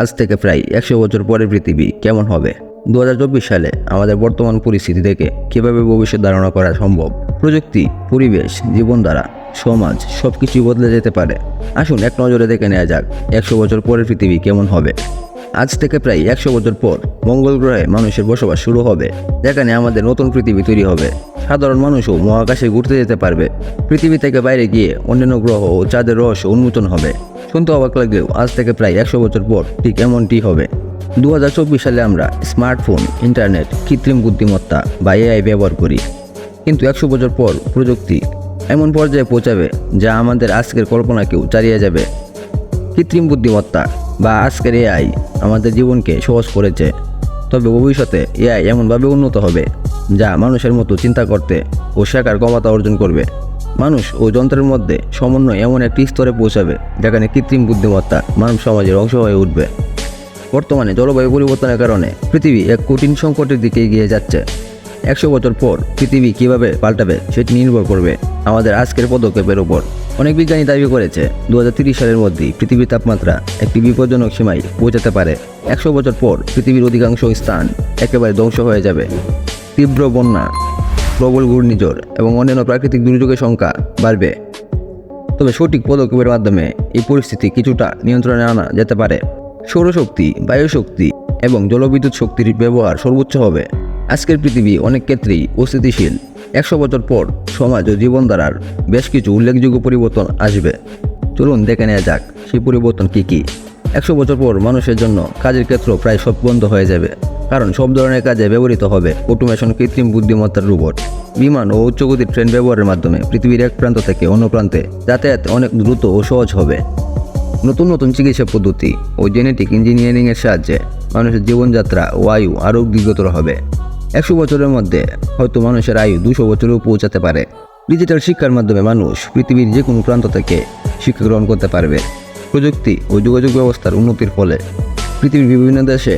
আজ থেকে প্রায় একশো বছর পরে পৃথিবী, কেমন হবে? দু হাজার চব্বিশ সালে আমাদের বর্তমান পরিস্থিতি থেকে কীভাবে ভবিষ্যৎ ধারণা করা সম্ভব? প্রযুক্তি, পরিবেশ, জীবনধারা, সমাজ সব কিছুই বদলে যেতে পারে। আসুন এক নজরে দেখে নেওয়া যাক একশো বছর পরের পৃথিবী কেমন হবে। আজ থেকে প্রায় একশো বছর পর মঙ্গল গ্রহে মানুষের বসবাস শুরু হবে, যেখানে আমাদের নতুন পৃথিবী তৈরি হবে। সাধারণ মানুষও মহাকাশে ঘুরতে যেতে পারবে। পৃথিবী থেকে বাইরে গিয়ে অন্যান্য গ্রহ ও চাঁদের রহস্য উন্মোচন হবে। শুনতে অবাক লাগলেও আজ থেকে প্রায় একশো বছর পর ঠিক এমনটি হবে। দু হাজার চব্বিশ সালে আমরা স্মার্টফোন, ইন্টারনেট, কৃত্রিম বুদ্ধিমত্তা বা এআই ব্যবহার করি। কিন্তু একশো বছর পর প্রযুক্তি এমন পর্যায়ে পৌঁছাবে যা আমাদের আজকের কল্পনাকেও চালিয়ে যাবে। কৃত্রিম বুদ্ধিমত্তা বা আজকের এআই আমাদের জীবনকে সহজ করেছে। তবে ভবিষ্যতে এআই এমনভাবে উন্নত হবে যা মানুষের মতো চিন্তা করতে ও শেখার ক্ষমতা অর্জন করবে। মানুষ ও যন্ত্রের মধ্যে সমন্বয় এমন একটি স্তরে পৌঁছাবে, যেখানে কৃত্রিম বুদ্ধিমত্তা মানব সমাজের অংশ হয়ে উঠবে। বর্তমানে জলবায়ু পরিবর্তনের কারণে পৃথিবী এক কঠিন সংকটের দিকে এগিয়ে যাচ্ছে। একশো বছর পর পৃথিবী কীভাবে পাল্টাবে সেটি নির্ভর করবে আমাদের আজকের পদক্ষেপের উপর। অনেক বিজ্ঞানী দাবি করেছে দু সালের মধ্যেই পৃথিবীর তাপমাত্রা একটি বিপজ্জনক সীমায় পৌঁছাতে পারে। একশো বছর পর পৃথিবীর অধিকাংশ স্থান একেবারে ধ্বংস হয়ে যাবে। তীব্র বন্যা প্রবল ঘূর্ণিঝড় এবং অন্যান্য প্রাকৃতিক দুর্যোগের সংখ্যা বাড়বে। তবে সঠিক পদক্ষেপের মাধ্যমে এই পরিস্থিতি কিছুটা নিয়ন্ত্রণে আনা যেতে পারে। সৌরশক্তি, বায়ুশক্তি এবং জলবিদ্যুৎ শক্তির ব্যবহার সর্বোচ্চ হবে। আজকের পৃথিবী অনেক ক্ষেত্রেই অস্থিতিশীল। একশো বছর পর সমাজ ও জীবনধারার বেশ কিছু উল্লেখযোগ্য পরিবর্তন আসবে। চলুন দেখে নেওয়া যাক, সেই পরিবর্তন কী কী? একশো বছর পর মানুষের জন্য কাজের ক্ষেত্র প্রায় সব বন্ধ হয়ে যাবে। কারণ সব ধরনের কাজে ব্যবহৃত হবে অটোমেশন কৃত্রিম বুদ্ধিমত্তার রোবট। বিমান ও উচ্চগতির ট্রেন ব্যবহারের মাধ্যমে পৃথিবীর এক প্রান্ত থেকে অন্য প্রান্তে যাতায়াত অনেক দ্রুত ও সহজ হবে। নতুন নতুন চিকিৎসা পদ্ধতি ও জেনেটিক ইঞ্জিনিয়ারিংয়ের সাহায্যে মানুষের জীবনযাত্রা ও আয়ু আরও দীর্ঘতর হবে। একশো বছরের মধ্যে হয়তো মানুষের আয়ু দুশো বছরেও পৌঁছাতে পারে। ডিজিটাল শিক্ষার মাধ্যমে মানুষ পৃথিবীর যে কোনো প্রান্ত থেকে শিক্ষা গ্রহণ করতে পারবে। প্রযুক্তি ও যোগাযোগ ব্যবস্থার উন্নতির ফলে পৃথিবীর বিভিন্ন দেশে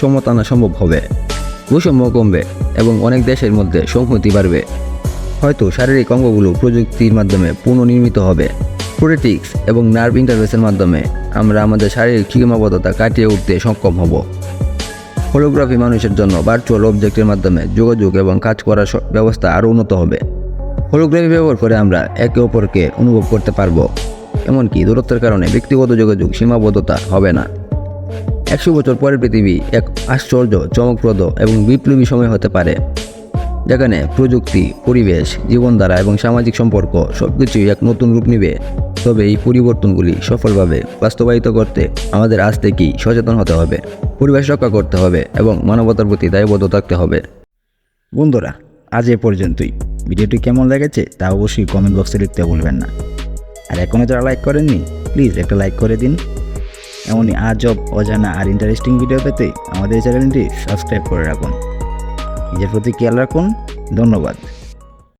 সমতা আনা সম্ভব হবে। বৈষম্য কমবে এবং অনেক দেশের মধ্যে সংহতি বাড়বে। হয়তো শারীরিক অঙ্গগুলো প্রযুক্তির মাধ্যমে পুনর্নির্মিত হবে। প্রোটেটিক্স এবং নার্ভ ইন্টারভেসের মাধ্যমে আমরা আমাদের শারীরিক সীমাবদ্ধতা কাটিয়ে উঠতে সক্ষম হব। হোলোগ্রাফি মানুষের জন্য ভার্চুয়াল অবজেক্টের মাধ্যমে যোগাযোগ এবং কাজ করার ব্যবস্থা আরও উন্নত হবে। হোলোগ্রাফি ব্যবহার করে আমরা একে অপরকে অনুভব করতে পারব। এমনকি দূরত্বের কারণে ব্যক্তিগত যোগাযোগ সীমাবদ্ধতা হবে না। একশো বছর পরের পৃথিবী এক আশ্চর্য, চমকপ্রদ এবং বিপ্লবী সময় হতে পারে। যেখানে প্রযুক্তি, পরিবেশ, জীবনধারা এবং সামাজিক সম্পর্ক সব কিছুই এক নতুন রূপ নিবে। তবে এই পরিবর্তনগুলি সফলভাবে বাস্তবায়িত করতে আমাদের আজ থেকেই সচেতন হতে হবে, পরিবেশ রক্ষা করতে হবে এবং মানবতার প্রতি দায়বদ্ধ থাকতে হবে। বন্ধুরা, আজ এ পর্যন্তই। ভিডিওটি কেমন লেগেছে তা অবশ্যই কমেন্ট বক্সে লিখতে ভুলবেন না। আর এখনও যারা লাইক করেননি প্লিজ একটা লাইক করে দিন। এমনই আজব, অজানা আর ইন্টারেস্টিং ভিডিও পেতে আমাদের চ্যানেলটি সাবস্ক্রাইব করে রাখুন। নিজের প্রতি খেয়াল রাখুন। ধন্যবাদ।